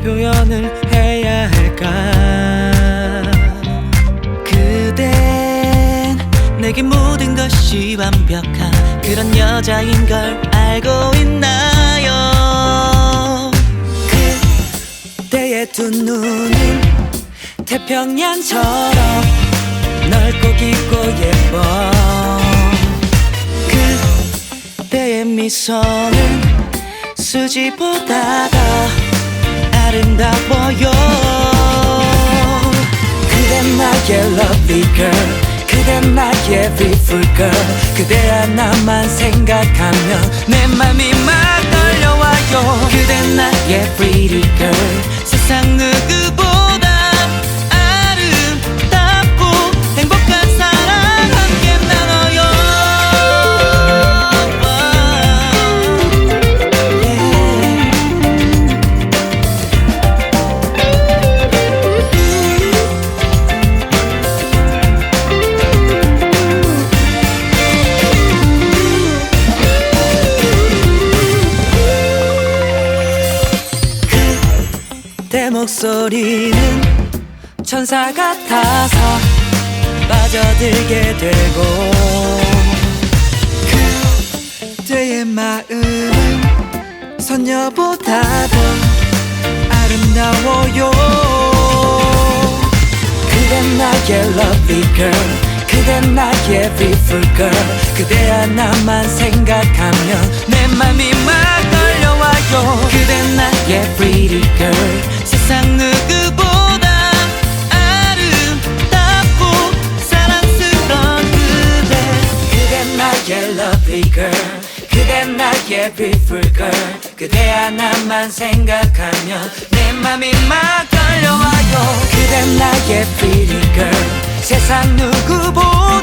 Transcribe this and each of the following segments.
표현을 해야 할까? 그댄 내게 모든 것이 완벽한 그런 여자인 걸 알고 있나요? 그때의 두 눈은 태평양처럼 넓고 깊고 예뻐. 그때의 미소는 수지보다 더 아름다워요 그댄 나의 lovely girl 그댄 나의 beautiful girl 그대 하나만 생각하면 내 맘이 막 떨려와요. 그댄 나의 pretty 그대 목소리는 천사 같아서 빠져들게 되고 그대의 마음은 선녀보다도 아름다워요. 그댄 나의 lovely girl 그댄 나의 beautiful girl 그대 하나만 생각하면 내 맘이 막 떨려와요. 그댄 beautiful girl 그대 하나만 생각하면 내 맘이 막 떨려와요. 그댄 나의 pretty girl. 세상 누구보다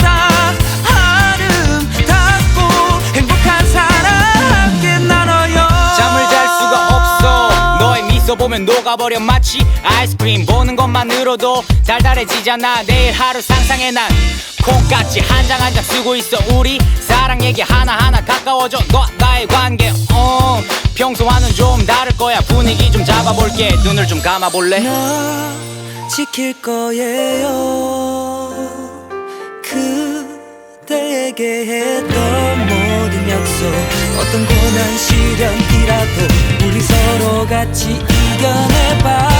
보면 녹아버려. 마치 아이스크림 보는 것만으로도 달달해지잖아. 내일 하루 상상해. 난 콩깍지 한 장 한 장 쓰고 있어. 우리 사랑 얘기 하나하나 가까워져. 너 나의 관계. 어 평소와는 좀 다를 거야. 분위기 좀 잡아볼게. 눈을 좀 감아볼래? 너 지킬 거예요. 그대에게 했던 모든 약속. 어떤 고난 시련이라도 같이 이겨내봐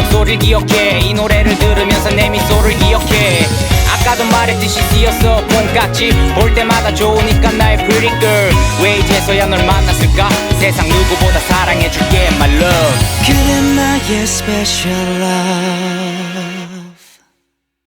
목소리를 기억해. 이 노래를 들으면서 내 미소를 기억해. 아까도 말했듯이 쓰였어. 봄같이 볼 때마다 좋으니까 나의 pretty girl. 왜 이제서야 널 만났을까? 세상 누구보다 사랑해줄게 my love. 그대 나의 special love